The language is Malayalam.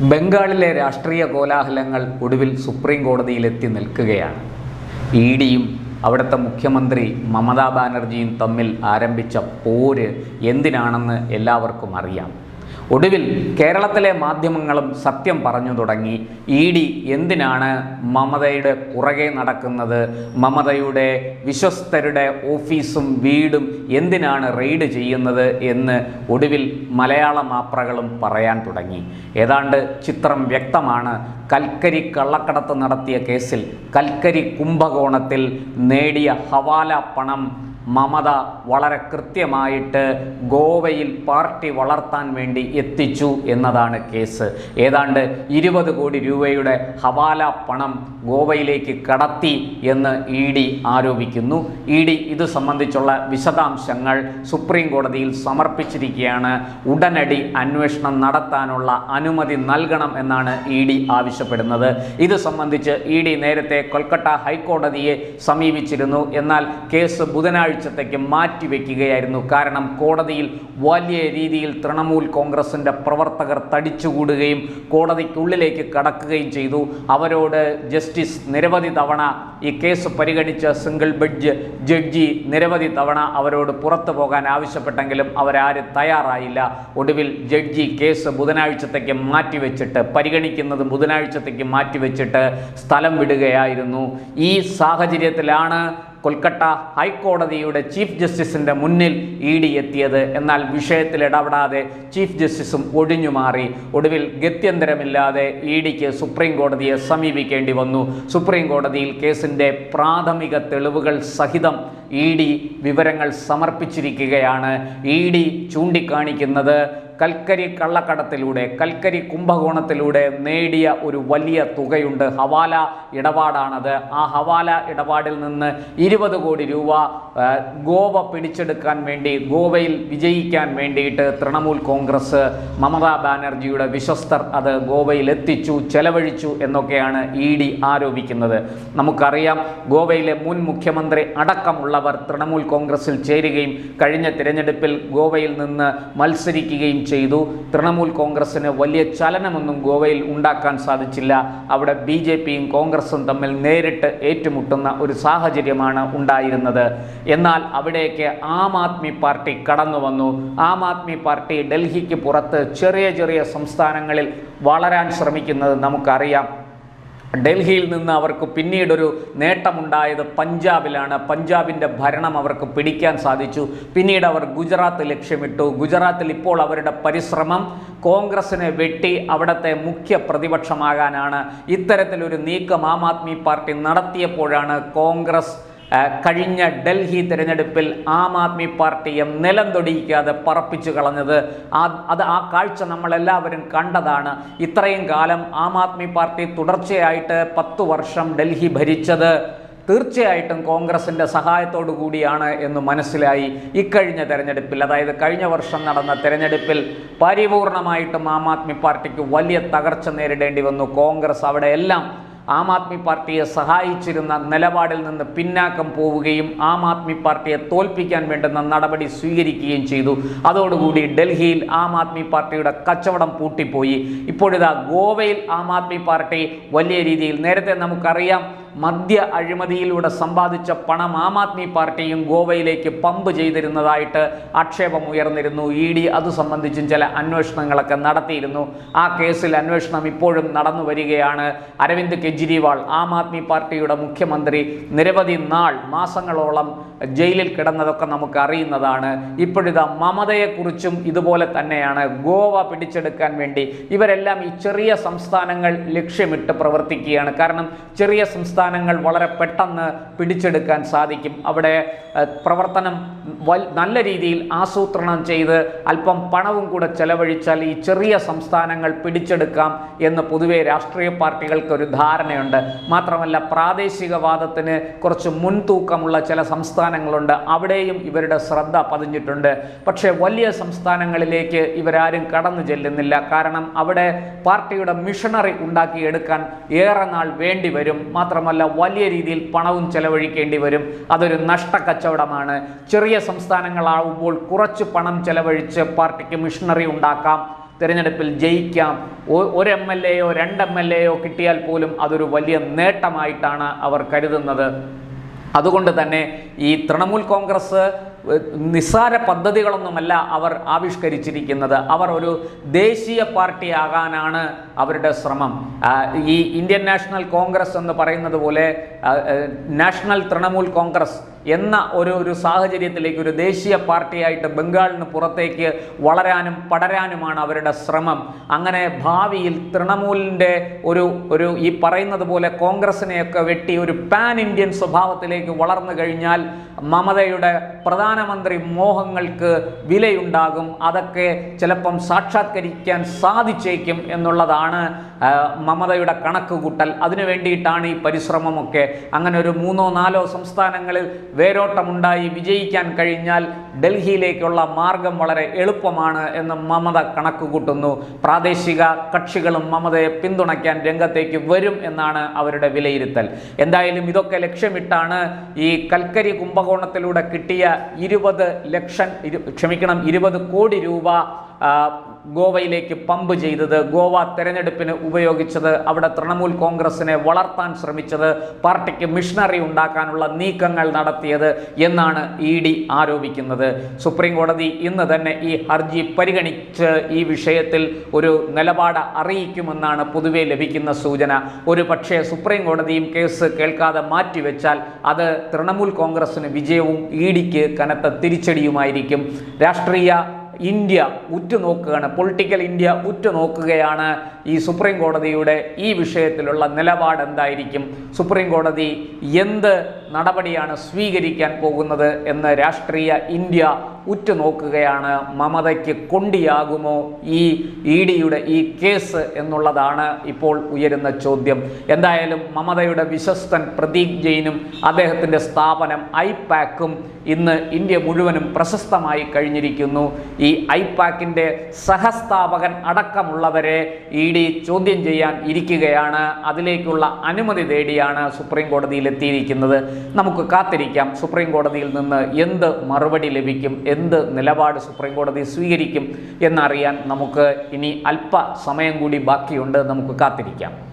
ബംഗാളിലെ രാഷ്ട്രീയ കോലാഹലങ്ങൾ ഒടുവിൽ സുപ്രീം കോടതിയിലെത്തി നിൽക്കുകയാണ്. ഇ ഡിയും അവിടുത്തെ മുഖ്യമന്ത്രി മമതാ ബാനർജിയും തമ്മിൽ ആരംഭിച്ച പോര് എന്തിനാണെന്ന് എല്ലാവർക്കും അറിയാം. ഒടുവിൽ കേരളത്തിലെ മാധ്യമങ്ങളും സത്യം പറഞ്ഞു തുടങ്ങി. ഇ ഡി എന്തിനാണ് മമതയുടെ പുറകെ നടക്കുന്നത്? മമതയുടെ വിശ്വസ്തരുടെ ഓഫീസും വീടും എന്തിനാണ് റെയ്ഡ് ചെയ്യുന്നത് എന്ന് ഒടുവിൽ മലയാള മാപ്രകളും പറയാൻ തുടങ്ങി. ഏതാണ്ട് ചിത്രം വ്യക്തമാണ്. കൽക്കരി കള്ളക്കടത്ത് നടത്തിയ കേസിൽ കൽക്കരി കുംഭകോണത്തിൽ നേടിയ ഹവാല പണം മമത വളരെ കൃത്യമായിട്ട് ഗോവയിൽ പാർട്ടി വളർത്താൻ വേണ്ടി എത്തിച്ചു എന്നതാണ് കേസ്. ഏതാണ്ട് ഇരുപത് കോടി രൂപയുടെ ഹവാല പണം ഗോവയിലേക്ക് കടത്തി എന്ന് ഇ ഡി ആരോപിക്കുന്നു. ഇ ഡി ഇത് സംബന്ധിച്ചുള്ള വിശദാംശങ്ങൾ സുപ്രീം കോടതിയിൽ സമർപ്പിച്ചിരിക്കുകയാണ്. ഉടനടി അന്വേഷണം നടത്താനുള്ള അനുമതി നൽകണം എന്നാണ് ഇ ഡി ആവശ്യപ്പെടുന്നത്. ഇത് സംബന്ധിച്ച് ഇ ഡി നേരത്തെ കൊൽക്കത്ത ഹൈക്കോടതിയെ സമീപിച്ചിരുന്നു. എന്നാൽ കേസ് ബുധനാഴ്ചത്തേക്ക് മാറ്റിവെക്കുകയായിരുന്നു. കാരണം കോടതിയിൽ വലിയ രീതിയിൽ തൃണമൂൽ കോൺഗ്രസിന്റെ പ്രവർത്തകർ തടിച്ചുകൂടുകയും കോടതിക്കുള്ളിലേക്ക് കടക്കുകയും ചെയ്തു. അവരോട് ജസ്റ്റിസ് നിരവധി തവണ ഈ കേസ് പരിഗണിച്ച സിംഗിൾ ബെഡ്ജ് ജഡ്ജി നിരവധി തവണ അവരോട് പുറത്തു പോകാൻ ആവശ്യപ്പെട്ടെങ്കിലും അവരാരും തയ്യാറായില്ല. ഒടുവിൽ ജഡ്ജി കേസ് ബുധനാഴ്ചത്തേക്ക് മാറ്റിവെച്ചിട്ട് പരിഗണിക്കുന്നത് ബുധനാഴ്ചത്തേക്ക് മാറ്റിവെച്ചിട്ട് സ്ഥലം വിടുകയായിരുന്നു. ഈ സാഹചര്യത്തിലാണ് കൊൽക്കത്ത ഹൈക്കോടതിയുടെ ചീഫ് ജസ്റ്റിസിന്റെ മുന്നിൽ ഇ ഡി എത്തിയത്. എന്നാൽ വിഷയത്തിൽ ഇടപെടാതെ ചീഫ് ജസ്റ്റിസും ഒഴിഞ്ഞു മാറി. ഒടുവിൽ ഗത്യന്തരമില്ലാതെ ഇ ഡിക്ക് സുപ്രീം കോടതിയെ സമീപിക്കേണ്ടി വന്നു. സുപ്രീം കോടതിയിൽ കേസിന്റെ പ്രാഥമിക തെളിവുകൾ സഹിതം ഇ ഡി വിവരങ്ങൾ സമർപ്പിച്ചിരിക്കുകയാണ്. ഇ ഡി ചൂണ്ടിക്കാണിക്കുന്നത് കൽക്കരി കള്ളക്കടത്തിലൂടെ കൽക്കരി കുംഭകോണത്തിലൂടെ നേടിയ ഒരു വലിയ തുകയുണ്ട്. ഹവാല ഇടപാടാണത്. ആ ഹവാല ഇടപാടിൽ നിന്ന് ഇരുപത് കോടി രൂപ ഗോവ പിടിച്ചെടുക്കാൻ വേണ്ടി ഗോവയിൽ വിജയിക്കാൻ വേണ്ടിയിട്ട് തൃണമൂൽ കോൺഗ്രസ് മമതാ ബാനർജിയുടെ വിശ്വസ്തർ അത് ഗോവയിൽ എത്തിച്ചു ചെലവഴിച്ചു എന്നൊക്കെയാണ് ഇ ഡി ആരോപിക്കുന്നത്. നമുക്കറിയാം ഗോവയിലെ മുൻ മുഖ്യമന്ത്രി അടക്കമുള്ളവർ തൃണമൂൽ കോൺഗ്രസിൽ ചേരുകയും കഴിഞ്ഞ തിരഞ്ഞെടുപ്പിൽ ഗോവയിൽ നിന്ന് മത്സരിക്കുകയും ചെയ്തു. തൃണമൂൽ കോൺഗ്രസിന് വലിയ ചലനമൊന്നും ഗോവയിൽ ഉണ്ടാക്കാൻ സാധിച്ചില്ല. അവിടെ ബി ജെ പിയും കോൺഗ്രസും തമ്മിൽ നേരിട്ട് ഏറ്റുമുട്ടുന്ന ഒരു സാഹചര്യമാണ് ഉണ്ടായിരുന്നത്. എന്നാൽ അവിടേക്ക് ആം ആദ്മി പാർട്ടി കടന്നു വന്നു. ആം ആദ്മി പാർട്ടി ഡൽഹിക്ക് പുറത്ത് ചെറിയ ചെറിയ സംസ്ഥാനങ്ങളിൽ വളരാൻ ശ്രമിക്കുന്നത് നമുക്കറിയാം. ഡൽഹിയിൽ നിന്ന് അവർക്ക് പിന്നീടൊരു നേട്ടമുണ്ടായത് പഞ്ചാബിലാണ്. പഞ്ചാബിന്റെ ഭരണം അവർക്ക് പിടിക്കാൻ സാധിച്ചു. പിന്നീട് അവർ ഗുജറാത്ത് ലക്ഷ്യമിട്ടു. ഗുജറാത്തിൽ ഇപ്പോൾ അവരുടെ പരിശ്രമം കോൺഗ്രസിനെ വെട്ടി അവിടുത്തെ മുഖ്യ പ്രതിപക്ഷമാകാനാണ്. ഇത്തരത്തിലൊരു നീക്കം ആം ആദ്മി പാർട്ടി നടത്തിയപ്പോഴാണ് കോൺഗ്രസ് കഴിഞ്ഞ ഡൽഹി തിരഞ്ഞെടുപ്പിൽ ആം ആദ്മി പാർട്ടിയെ നിലം തൊടിയിക്കാതെ പറപ്പിച്ചു കളഞ്ഞത് അത് ആ കാഴ്ച നമ്മളെല്ലാവരും കണ്ടതാണ്. ഇത്രയും കാലം ആം ആദ്മി പാർട്ടി തുടർച്ചയായിട്ട് പത്തു വർഷം ഡൽഹി ഭരിച്ചത്. തീർച്ചയായിട്ടും കോൺഗ്രസിന്റെ സഹായത്തോടു കൂടിയാണ് എന്ന് മനസ്സിലായി ഇക്കഴിഞ്ഞ തെരഞ്ഞെടുപ്പിൽ. അതായത് കഴിഞ്ഞ വർഷം നടന്ന തെരഞ്ഞെടുപ്പിൽ പരിപൂർണമായിട്ടും ആം ആദ്മി പാർട്ടിക്ക് വലിയ തകർച്ച നേരിടേണ്ടി വന്നു. കോൺഗ്രസ് അവിടെ എല്ലാം ആം ആദ്മി പാർട്ടിയെ സഹായിച്ചിരുന്ന നിലപാടിൽ നിന്ന് പിന്നാക്കം പോവുകയും ആം ആദ്മി പാർട്ടിയെ തോൽപ്പിക്കാൻ വേണ്ടുന്ന നടപടി സ്വീകരിക്കുകയും ചെയ്തു. അതോടുകൂടി ഡൽഹിയിൽ ആം ആദ്മി പാർട്ടിയുടെ കച്ചവടം പൂട്ടിപ്പോയി. ഇപ്പോഴിതാ ഗോവയിൽ ആം ആദ്മി പാർട്ടി വലിയ രീതിയിൽ നേരത്തെ നമുക്കറിയാം മദ്യ അഴിമതിയിലൂടെ സമ്പാദിച്ച പണം ആം ആദ്മി പാർട്ടിയും ഗോവയിലേക്ക് പമ്പ് ചെയ്തിരുന്നതായിട്ട് ആക്ഷേപം ഉയർന്നിരുന്നു. ഇ ഡി അത് സംബന്ധിച്ചും ചില അന്വേഷണങ്ങളൊക്കെ നടത്തിയിരുന്നു. ആ കേസിൽ അന്വേഷണം ഇപ്പോഴും നടന്നു വരികയാണ്. അരവിന്ദ് കെജ്രിവാൾ ആം ആദ്മി പാർട്ടിയുടെ മുഖ്യമന്ത്രി. നിരവധി നാൾ മാസങ്ങളോളം ജയിലിൽ കിടന്നതൊക്കെ നമുക്ക് അറിയുന്നതാണ്. ഇപ്പോഴിതാ മമതയെക്കുറിച്ചും ഇതുപോലെ തന്നെയാണ് ഗോവ പിടിച്ചെടുക്കാൻ വേണ്ടി ഇവരെല്ലാം ഈ ചെറിയ സംസ്ഥാനങ്ങൾ ലക്ഷ്യമിട്ട് പ്രവർത്തിക്കുകയാണ്. കാരണം ചെറിയ സംസ്ഥാനങ്ങൾ വളരെ പെട്ടെന്ന് പിടിച്ചെടുക്കാൻ സാധിക്കും. അവിടെ പ്രവർത്തനം നല്ല രീതിയിൽ ആസൂത്രണം ചെയ്ത് അല്പം പണവും കൂടെ ചെലവഴിച്ചാൽ ഈ ചെറിയ സംസ്ഥാനങ്ങൾ പിടിച്ചെടുക്കാം എന്ന് പൊതുവെ രാഷ്ട്രീയ പാർട്ടികൾക്ക് ഒരു ധാരണയുണ്ട്. മാത്രമല്ല പ്രാദേശികവാദത്തിന് കുറച്ച് മുൻതൂക്കമുള്ള ചില സംസ്ഥാനങ്ങളുണ്ട്. അവിടെയും ഇവരുടെ ശ്രദ്ധ പതിഞ്ഞിട്ടുണ്ട്. പക്ഷേ വലിയ സംസ്ഥാനങ്ങളിലേക്ക് ഇവരാരും കടന്നു ചെല്ലുന്നില്ല. കാരണം അവിടെ പാർട്ടിയുടെ മിഷണറി ഉണ്ടാക്കിയെടുക്കാൻ ഏറെ നാൾ വേണ്ടി വരും. മാത്രമല്ല വലിയ രീതിയിൽ പണവും ചെലവഴിക്കേണ്ടി വരും. അതൊരു നഷ്ടക്കച്ചവടമാണ്. ചെറിയ സംസ്ഥാനങ്ങളാവുമ്പോൾ കുറച്ച് പണം ചെലവഴിച്ച് പാർട്ടിക്ക് മിഷണറി ഉണ്ടാക്കാം തിരഞ്ഞെടുപ്പിൽ ജയിക്കാം. ഒരു എം എൽ എയോ രണ്ട് എം എൽ എയോ കിട്ടിയാൽ പോലും അതൊരു വലിയ നേട്ടമായിട്ടാണ് അവർ കരുതുന്നത്. അതുകൊണ്ട് തന്നെ ഈ തൃണമൂൽ കോൺഗ്രസ് നിസ്സാര പദ്ധതികളൊന്നുമല്ല അവർ ആവിഷ്കരിച്ചിരിക്കുന്നത്. അവർ ഒരു ദേശീയ പാർട്ടിയാകാനാണ് അവരുടെ ശ്രമം. ഈ ഇന്ത്യൻ നാഷണൽ കോൺഗ്രസ് എന്ന് പറയുന്നത് പോലെ നാഷണൽ തൃണമൂൽ കോൺഗ്രസ് എന്ന ഒരു ഒരു സാഹചര്യത്തിലേക്ക് ഒരു ദേശീയ പാർട്ടിയായിട്ട് ബംഗാളിന് പുറത്തേക്ക് വളരാനും പടരാനുമാണ് അവരുടെ ശ്രമം. അങ്ങനെ ഭാവിയിൽ തൃണമൂലിന്റെ ഒരു ഒരു ഈ പറയുന്നത് പോലെ കോൺഗ്രസിനെയൊക്കെ വെട്ടി ഒരു പാൻ ഇന്ത്യൻ സ്വഭാവത്തിലേക്ക് വളർന്നു കഴിഞ്ഞാൽ മമതയുടെ പ്രധാനമന്ത്രി മോഹങ്ങൾക്ക് വിലയുണ്ടാകും. അതൊക്കെ ചിലപ്പം സാക്ഷാത്കരിക്കാൻ സാധിച്ചേക്കും എന്നുള്ളതാണ് മമതയുടെ കണക്കുകൂട്ടൽ. അതിനു വേണ്ടിയിട്ടാണ് ഈ പരിശ്രമമൊക്കെ. അങ്ങനെ ഒരു മൂന്നോ നാലോ സംസ്ഥാനങ്ങളിൽ വേരോട്ടമുണ്ടായി വിജയിക്കാൻ കഴിഞ്ഞാൽ ഡൽഹിയിലേക്കുള്ള മാർഗം വളരെ എളുപ്പമാണ് എന്ന് മമത കണക്കുകൂട്ടുന്നു. പ്രാദേശിക കക്ഷികളും മമതയെ പിന്തുണയ്ക്കാൻ രംഗത്തേക്ക് വരും എന്നാണ് അവരുടെ വിലയിരുത്തൽ. എന്തായാലും ഇതൊക്കെ ലക്ഷ്യമിട്ടാണ് ഈ കൽക്കരി കുംഭകോണത്തിലൂടെ കിട്ടിയ ഇരുപത് ലക്ഷം ക്ഷമിക്കണം ഇരുപത് കോടി രൂപ ഗോവയിലേക്ക് പമ്പ് ചെയ്തത് ഗോവ തെരഞ്ഞെടുപ്പിന് ഉപയോഗിച്ചത് അവിടെ തൃണമൂൽ കോൺഗ്രസിനെ വളർത്താൻ ശ്രമിച്ചത് പാർട്ടിക്ക് മിഷണറി ഉണ്ടാക്കാനുള്ള നീക്കങ്ങൾ നടത്തിയത് എന്നാണ് ഇ ഡി ആരോപിക്കുന്നത്. സുപ്രീം കോടതി ഇന്ന് തന്നെ ഈ ഹർജി പരിഗണിച്ച് ഈ വിഷയത്തിൽ ഒരു നിലപാട് അറിയിക്കുമെന്നാണ് പൊതുവെ ലഭിക്കുന്ന സൂചന. ഒരു പക്ഷേ സുപ്രീം കോടതിയും കേസ് കേൾക്കാതെ മാറ്റിവെച്ചാൽ അത് തൃണമൂൽ കോൺഗ്രസിന് വിജയവും ഇ ഡിക്ക് കനത്ത തിരിച്ചടിയുമായിരിക്കും. രാഷ്ട്രീയ ഇന്ത്യ ഉറ്റുനോക്കുകയാണ്. പൊളിറ്റിക്കൽ ഇന്ത്യ ഉറ്റുനോക്കുകയാണ്. ഈ സുപ്രീം കോടതിയുടെ ഈ വിഷയത്തിലുള്ള നിലപാട് എന്തായിരിക്കും സുപ്രീം കോടതി എന്ത് നടപടിയാണ് സ്വീകരിക്കാൻ പോകുന്നത് എന്ന് രാഷ്ട്രീയ ഇന്ത്യ ഉറ്റുനോക്കുകയാണ്. മമതയ്ക്ക് കൊണ്ടിയാകുമോ ഈ ഇ ഡിയുടെ ഈ കേസ് എന്നുള്ളതാണ് ഇപ്പോൾ ഉയരുന്ന ചോദ്യം. എന്തായാലും മമതയുടെ വിശ്വസ്തൻ പ്രദീപ് ജെയിനും അദ്ദേഹത്തിന്റെ സ്ഥാപനം ഐപാക്കും ഇന്ന് ഇന്ത്യ മുഴുവനും പ്രശസ്തമായി കഴിഞ്ഞിരിക്കുന്നു. ഈ ഐപാക്കിന്റെ സഹസ്ഥാപകൻ അടക്കമുള്ളവരെ ഇ ചോദ്യം ചെയ്യാൻ ഇരിക്കുകയാണ്. അതിലേക്കുള്ള അനുമതി തേടിയാണ് സുപ്രീം കോടതിയിൽ എത്തിയിരിക്കുന്നത്. നമുക്ക് കാത്തിരിക്കാം. സുപ്രീം കോടതിയിൽ നിന്ന് എന്ത് മറുപടി ലഭിക്കും? എന്ത് നിലപാട് സുപ്രീം കോടതി സ്വീകരിക്കും എന്നറിയാൻ നമുക്ക് ഇനി അല്പ സമയം കൂടി ബാക്കിയുണ്ട്. നമുക്ക് കാത്തിരിക്കാം.